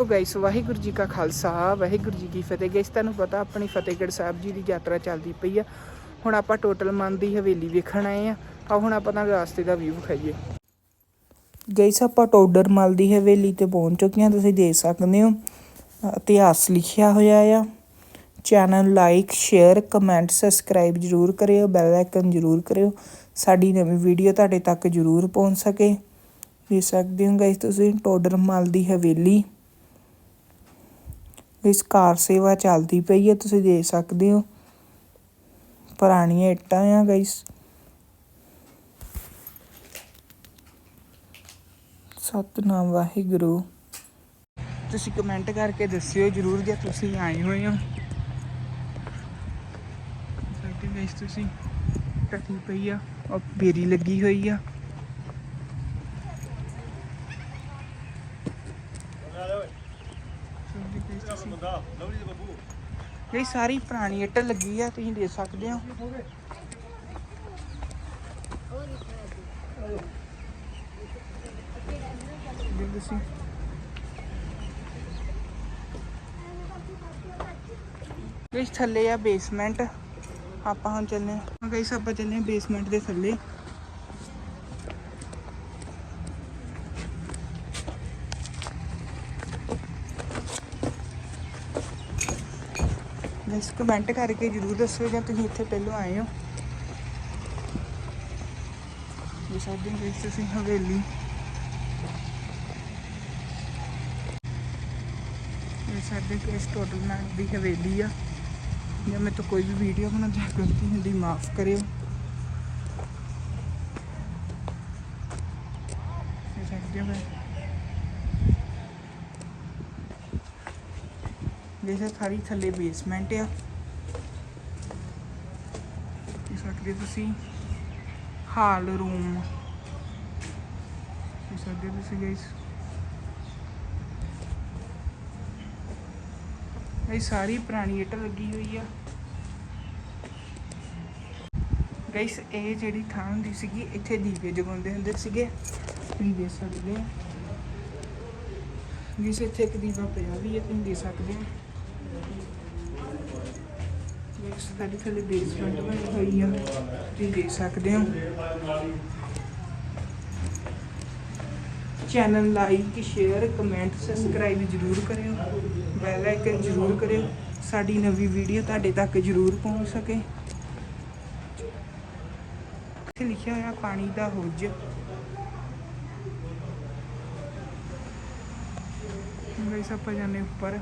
So guys Waheguru ji ਕਾ ਖਾਲਸਾ, ਵਾਹਿਗੁਰੂ ਜੀ ਕੀ ਫਤਿਹ। Guys, ਤੁਹਾਨੂੰ ਪਤਾ ਆਪਣੀ ਫਤਿਹਗੜ੍ਹ ਸਾਹਿਬ ਜੀ ਦੀ ਯਾਤਰਾ ਚੱਲਦੀ ਪਈ ਆ। ਹੁਣ ਆਪਾਂ ਟੋਟਲ ਮਨ ਦੀ ਹਵੇਲੀ ਵੇਖਣ ਆਏ ਆ। ਆ ਹੁਣ ਆਪਾਂ ਤੁਹਾਨੂੰ ਰਾਸਤੇ ਦਾ ਵਿਊ ਵਿਖਾਈਏ। ਗਾਇਸ, ਆਪਾਂ ਟੋਡਰ ਮਲ ਦੀ ਹਵੇਲੀ ਤੇ ਪਹੁੰਚ ਚੁੱਕੇ ਹਾਂ ਤੁਸੀਂ ਦੇਖ ਸਕਦੇ ਹੋ, ਇਤਿਹਾਸ ਲਿਖਿਆ ਹੋਇਆ ਆ। Channel like share comment subscribe ਜਰੂਰ ਕਰਿਓ। ਬੈਲ ਆਈਕਨ ਜਰੂਰ ਕਰਿਓ। ਸਾਡੀ ਨਵੀਂ ਵੀਡੀਓ ਤੁਹਾਡੇ ਤੱਕ ਜਰੂਰ ਪਹੁੰਚ ਸਕੇ। ਦੇਖ ਸਕਦੇ ਹੋ ਗਾਇਸ, ਤੁਸੀਂ ਟੋਡਰ ਮਲ ਦੀ ਹਵੇਲੀ ਇਸ ਕਾਰ ਸੇਵਾ ਚੱਲਦੀ ਪਈ ਹੈ ਤੁਸੀਂ ਦੇਖ ਸਕਦੇ ਹੋ। ਪੁਰਾਣੀਆਂ ਇੱਟਾਂ ਆ ਗਾਇਸ। ਸਤਨਾਮ ਵਾਹਿਗੁਰੂ। ਤੁਸੀਂ ਕਮੈਂਟ ਕਰਕੇ ਦੱਸਿਓ ਜਰੂਰ ਜੇ ਤੁਸੀਂ ਆਏ ਹੋਏ ਹੋ। ਸਾਡੇ ਗਾਇਸ, ਤੁਸੀਂ ਟੱਟੀ ਪਈ ਆ, ਉਹ ਬੇਰੀ ਲੱਗੀ ਹੋਈ ਆ ਸਾਡੇ guys ਤੁਸੀਂ ਇਹ ਸਾਰੀ ਪੁਰਾਣੀ ਇੱਟ ਲੱਗੀ ਆ, ਤੁਸੀਂ ਦੇਖ ਸਕਦੇ ਹੋ। ਦੇਖ ਤੁਸੀਂ। ਇਸ ਥੱਲੇ ਆ ਬੇਸਮੈਂਟ ਆਪਾਂ ਹੁਣ ਚੱਲੇ ਹਾਂ। ਗਾਇਸ, ਆਪਾਂ ਚੱਲੇ ਹਾਂ ਬੇਸਮੈਂਟ ਦੇ ਥੱਲੇ। ਗਾਇਸ ਕਮੈਂਟ ਕਰਕੇ ਜਰੂਰ ਦੱਸਿਓ ਜੇ ਤੁਸੀਂ ਇੱਥੇ ਪਹਿਲਾਂ ਆਏ ਹੋ ਇਹ ਸਾਡੇ ਗਾਇਸ ਤੁਸੀਂ ਹਵੇਲੀ ਇਹ ਸਾਡੇ ਕੇਸ ਟੋਟਲ ਨਾਲ ਦੀ ਹਵੇਲੀ ਆ ਜੇ ਮੈਂ ਤਾਂ ਕੋਈ ਵੀ ਵੀਡੀਓ ਬਣਾਉਂਦਾ ਗਲਤੀ ਹੁੰਦੀ ਮਾਫ ਕਰਿਓ ਇਹ ਸਾਡੇ ਵੇ ਸਾਰੀ ਥੱਲੇ ਬੇਸਮੈਂਟ ਆ। ਇਹ ਸਕਦੇ ਤੁਸੀਂ ਹਾਲ ਰੂਮ ਇਹ ਸਕਦੇ ਤੁਸੀਂ ਗਾਇਸ ਇਹ ਸਾਰੀ ਪੁਰਾਣੀ ਇੱਟ ਲੱਗੀ ਹੋਈ ਆ। ਗਾਇਸ ਇਹ ਜਿਹੜੀ ਥਾਂ ਹੁੰਦੀ ਸੀਗੀ, ਇੱਥੇ ਦੀਵੇ ਜਗਾਉਂਦੇ ਹੁੰਦੇ ਸੀਗੇ। ਤੁਸੀਂ ਦੇਖ ਸਕਦੇ ਹੋ ਜਿਸ ਇੱਥੇ ਇੱਕ ਦੀਵਾ ਪਿਆ ਵੀ ਹੈ ਤੁਸੀਂ ਦੇਖ ਸਕਦੇ ਹੋ। ਇਸ ਸਾਡੀ ਥੱਲੇ ਬੇਸਮੈਂਟ ਬਣੀ ਹੋਈ ਆ ਤੁਸੀਂ ਦੇਖ ਸਕਦੇ ਹੋ channel like share comment subscribe ਜਰੂਰ ਕਰਿਓ ਬੈਲ ਆਈਕਨ ਜਰੂਰ ਕਰਿਓ ਸਾਡੀ ਨਵੀਂ ਵੀਡੀਓ ਤੁਹਾਡੇ ਤੱਕ ਜਰੂਰ ਪਹੁੰਚ ਸਕੇ ਇੱਥੇ ਲਿਖਿਆ ਹੋਇਆ ਪਾਣੀ ਦਾ ਹੁੱਜ ਗਾਇਸ ਆਪਾਂ ਜਾਣੇ ਉੱਪਰ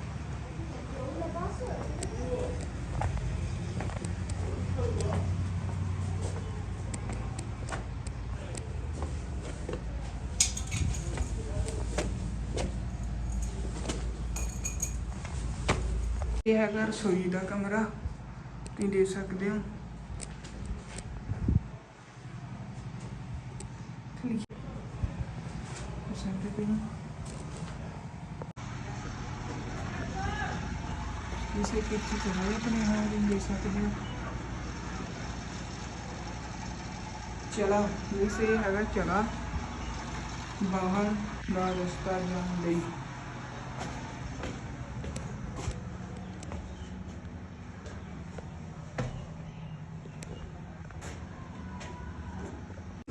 ਇਹ ਹੈਗਾ ਰਸੋਈ ਦਾ ਕਮਰਾ ਤੁਸੀਂ ਦੇਖ ਸਕਦੇ ਹੋ। ਸਕਦੇ ਪਏ ਹੋ। ਕਿ ਚੀਜ਼ ਹੈ ਆਪਣੇ ਹਾਂ ਵੀ ਦੇਖ ਸਕਦੇ। ਹੋ ਚਲਾ, ਇਸੇ ਹੈਗਾ ਚਲਾ, ਬਾਹਰ ਦਾ ਰਸਤਾ ਜਾਣ ਲਈ।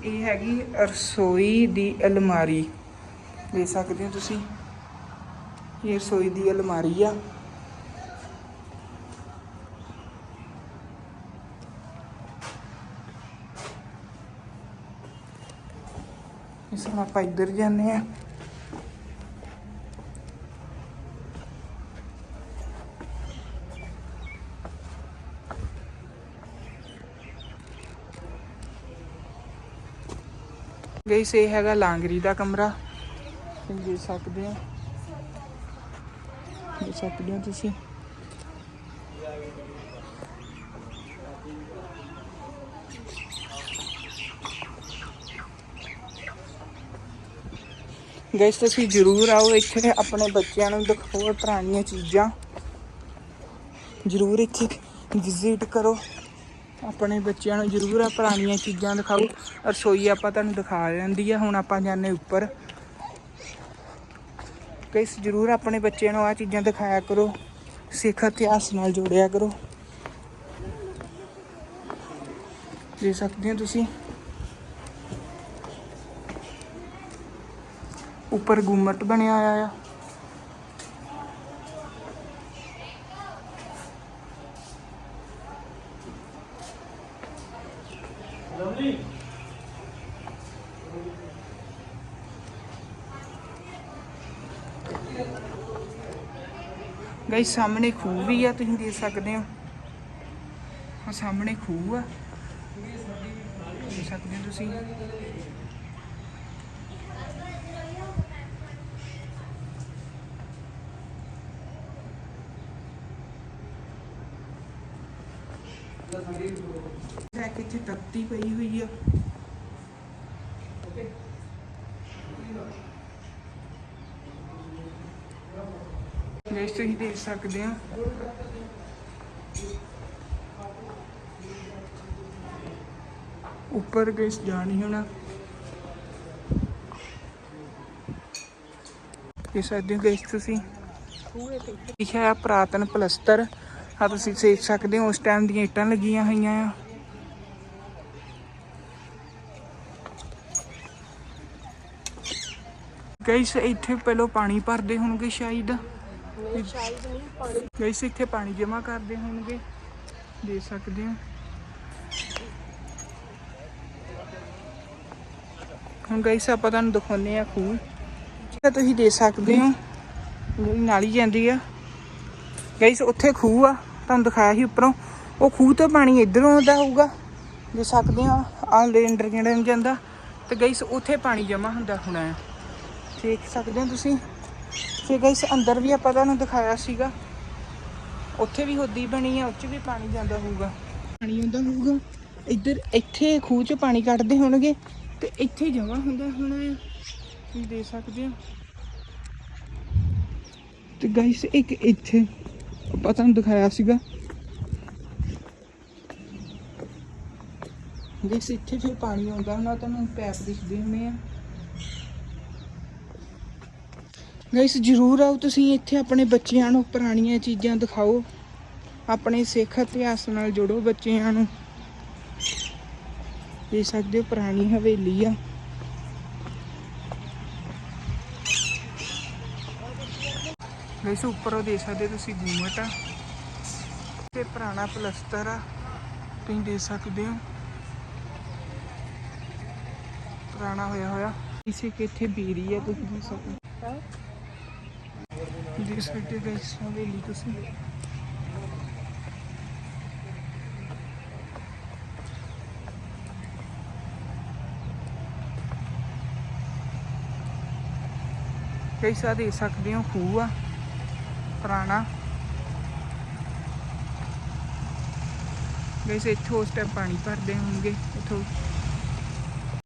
ਇਹ ਹੈਗੀ ਰਸੋਈ ਦੀ ਅਲਮਾਰੀ। ਲੈ ਸਕਦੇ ਹੋ ਤੁਸੀਂ। ਇਹ ਰਸੋਈ ਦੀ ਅਲਮਾਰੀ ਆ। ਇਸ ਨੂੰ ਆਪਾਂ ਇੱਧਰ ਜਾਂਦੇ ਆ ਗਈ ਇਹ ਹੈਗਾ ਲਾਂਗਰੀ ਦਾ ਕਮਰਾ। ਤੁਸੀਂ ਦੇਖ ਸਕਦੇ ਹੋ। ਦੇਖ ਸਕਦੇ ਹੋ ਤੁਸੀਂ। ਗਾਇਸ, ਤੁਸੀਂ ਜਰੂਰ ਆਓ ਇੱਥੇ, ਆਪਣੇ ਬੱਚਿਆਂ ਨੂੰ ਦਿਖਾਓ, ਪੁਰਾਣੀਆਂ ਚੀਜ਼ਾਂ। ਜਰੂਰ ਇੱਥੇ ਵਿਜ਼ਿਟ ਕਰੋ। ਆਪਣੇ ਬੱਚਿਆਂ ਨੂੰ ਜਰੂਰ ਆ, ਪੁਰਾਣੀਆਂ ਚੀਜ਼ਾਂ ਦਿਖਾਓ। ਰਸੋਈ ਆਪਾਂ ਤੁਹਾਨੂੰ ਦਿਖਾ ਲੈਂਦੀ ਆ, ਹੁਣ ਆਪਾਂ ਜਾਂਦੇ ਉੱਪਰ। ਗਾਇਸ, ਜਰੂਰ ਆਪਣੇ ਬੱਚਿਆਂ ਨੂੰ ਆ ਚੀਜ਼ਾਂ ਦਿਖਾਇਆ ਕਰੋ। ਸਿੱਖ ਇਤਿਹਾਸ ਨਾਲ ਜੋੜਿਆ ਕਰੋ। ਦੇ ਸਕਦੇ ਹੋ ਤੁਸੀਂ? ਉੱਪਰ ਗੁੰਮਟ ਬਣਿਆ ਹੋਇਆ ਆ। ਗਾਇਸ, ਸਾਹਮਣੇ ਖੂਹ ਵੀ ਆ, ਤੁਸੀਂ ਦੇਖ ਸਕਦੇ ਹੋ। ਆ ਸਾਹਮਣੇ ਖੂਹ ਆ। ਦੇਖ ਸਕਦੇ ਹੋ ਤੁਸੀਂ। ਹੈ। ਕਿੱਥੇ ਤੱਤੀ ਪਈ ਹੋਈ ਆ। ਗਾਇਸ ਤੁਸੀਂ ਦੇਖ ਸਕਦੇ ਹੋ ਉੱਪਰ ਗਾਇਸ ਜਾਣੀ ਹੋਣਾ। ਇਹ ਹੋ ਗਾਇਸ ਤੁਸੀਂ। ਲਿਖਿਆ ਆ ਪ੍ਰਾਤਨ ਪਲਸਤਰ। ਆ ਤੁਸੀਂ ਦੇਖ ਸਕਦੇ ਹੋ ਉਸ ਟਾਈਮ ਦੀਆਂ ਇੱਟਾਂ ਲੱਗੀਆਂ ਹੋਈਆਂ ਆ। ਗਾਇਸ ਇੱਥੇ ਪਹਿਲਾਂ ਪਾਣੀ ਭਰਦੇ ਹੋਣਗੇ ਸ਼ਾਇਦ। ਗਾਇਸ ਇੱਥੇ ਪਾਣੀ ਜਮ੍ਹਾਂ ਕਰਦੇ ਹੋਣਗੇ। ਦੇ ਸਕਦੇ ਹੋ। ਹੁਣ ਗਾਇਸ ਆਪਾਂ ਤੁਹਾਨੂੰ ਦਿਖਾਉਂਦੇ ਆ ਖੂਹ। ਜਿਹੜਾ ਤੁਸੀਂ ਦੇ ਸਕਦੇ ਹੋ ਜਿਹੜੀ ਨਾਲੀ ਜਾਂਦੀ ਆ। ਗਾਇਸ ਉੱਥੇ ਖੂਹ ਆ। ਤੁਹਾਨੂੰ ਦਿਖਾਇਆ ਸੀ ਉੱਪਰੋਂ। ਉਹ ਖੂਹ ਤੋਂ ਪਾਣੀ ਇਧਰੋਂ ਆਉਂਦਾ ਹੋਊਗਾ। ਦੇ ਸਕਦੇ ਆ ਆ ਲੈਂਡਰ ਕਿਹੜਾ ਨੂੰ ਜਾਂਦਾ। ਤੇ ਗਾਇਸ, ਉੱਥੇ ਪਾਣੀ ਜਮ੍ਹਾਂ ਹੁੰਦਾ ਹੋਣਾ ਆ ਦੇਖ ਸਕਦੇ ਹੋ ਤੁਸੀਂ। ਫਿਰ ਗਾਇਸ, ਅੰਦਰ ਵੀ ਆਪਾਂ ਤੁਹਾਨੂੰ ਦਿਖਾਇਆ ਸੀਗਾ। ਉੱਥੇ ਵੀ ਹੋਦੀ ਬਣੀ ਆ, ਉੱਚ ਵੀ ਪਾਣੀ ਜਾਂਦਾ ਹੋਊਗਾ। ਪਾਣੀ ਆਉਂਦਾ ਹੋਊਗਾ। ਇੱਧਰ, ਇੱਥੇ ਖੂਹ 'ਚ ਪਾਣੀ ਕੱਢਦੇ ਹੋਣਗੇ। ਤੇ ਇੱਥੇ ਜਮ੍ਹਾਂ ਹੁੰਦਾ ਹੋਣਾ ਆ ਤੁਸੀਂ ਦੇਖ ਸਕਦੇ ਹੋ। ਤੇ ਗਾਇਸ, ਇੱਕ ਇੱਥੇ ਆਪਾਂ ਤੁਹਾਨੂੰ ਦਿਖਾਇਆ ਸੀਗਾ। ਗਾਇਸ ਇੱਥੇ ਫਿਰ ਪਾਣੀ ਆਉਂਦਾ ਹੁੰਦਾ ਤੁਹਾਨੂੰ ਪੈਪ ਦਿਖਦੇ ਹੁੰਦੇ ਆ। ਗਾਇਸ, ਜਰੂਰ ਆਓ, ਤੁਸੀਂ ਇੱਥੇ ਆਪਣੇ ਬੱਚਿਆਂ ਨੂੰ, ਪੁਰਾਣੀਆਂ ਚੀਜ਼ਾਂ ਦਿਖਾਓ। ਆਪਣੇ ਸਿੱਖ ਇਤਿਹਾਸ ਨਾਲ ਜੋੜੋ ਬੱਚਿਆਂ ਨੂੰ। ਦੇਖ ਸਕਦੇ ਹੋ, ਪੁਰਾਣੀ ਹਵੇਲੀ ਆ। ਗਾਇਸ ਉੱਪਰੋਂ ਦੇਖ ਸਕਦੇ ਹੋ ਤੁਸੀਂ ਗੁੰਮਟ ਆ। ਤੇ ਪੁਰਾਣਾ ਪਲਸਤਰ ਆ। ਤੁਸੀਂ ਦੇਖ ਸਕਦੇ ਹੋ। ਪੁਰਾਣਾ ਹੋਇਆ ਹੋਇਆ। ਇਸੇ ਕਿ ਇੱਥੇ ਬੀਰੀ ਆ, ਤੁਸੀਂ ਦੇਖ ਸਕਦੇ ਹੋ। ਦੇਖ ਸਕਦੇ ਗਾਇਸ ਹਵੇਲੀ ਤੁਸੀਂ। ਕਈ ਆ ਦੇਖ ਸਕਦੇ ਹੋ, ਖੂਹ ਆ। ਪੁਰਾਣਾ ਗਾਇਸ ਇੱਥੋਂ ਉਸ ਟਾਈਮ ਪਾਣੀ ਭਰਦੇ ਹੋਣਗੇ ਇੱਥੋਂ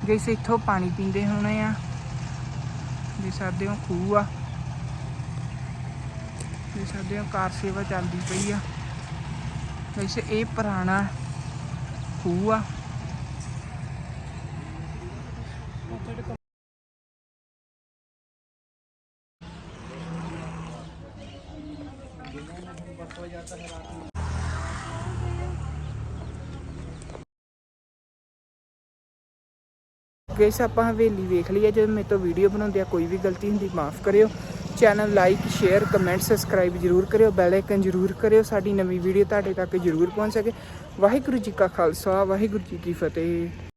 ਗਾਇਸ ਇੱਥੋਂ ਪਾਣੀ ਪੀਂਦੇ ਹੋਣੇ ਆ ਦੇਖ ਸਕਦੇ ਹੋ ਖੂਹ ਆ ਦੇਖ ਸਕਦੇ ਹੋ ਕਾਰ ਸੇਵਾ ਚੱਲਦੀ ਪਈ ਆ ਵੈਸੇ ਇਹ ਪੁਰਾਣਾ ਖੂਹ ਆ ਗਾਇਸ ਆਪਾਂ ਹਵੇਲੀ ਵੇਖ ਲਈ ਹੈ। ਜਦੋਂ ਮੇਰੇ ਤੋਂ ਵੀਡੀਓ ਬਣਾਉਂਦੇ ਆ, ਕੋਈ ਵੀ ਗਲਤੀ ਹੁੰਦੀ, ਮਾਫ ਕਰਿਓ। Channel like share comment subscribe ਜਰੂਰ ਕਰਿਓ। ਬੈਲ ਆਈਕਨ ਜਰੂਰ ਕਰਿਓ। ਸਾਡੀ ਨਵੀਂ ਵੀਡੀਓ ਤੁਹਾਡੇ ਤੱਕ ਜਰੂਰ ਪਹੁੰਚ ਸਕੇ। ਵਾਹਿਗੁਰੂ ਜੀ ਕਾ ਖਾਲਸਾ, ਵਾਹਿਗੁਰੂ ਜੀ ਕੀ ਫਤਿਹ।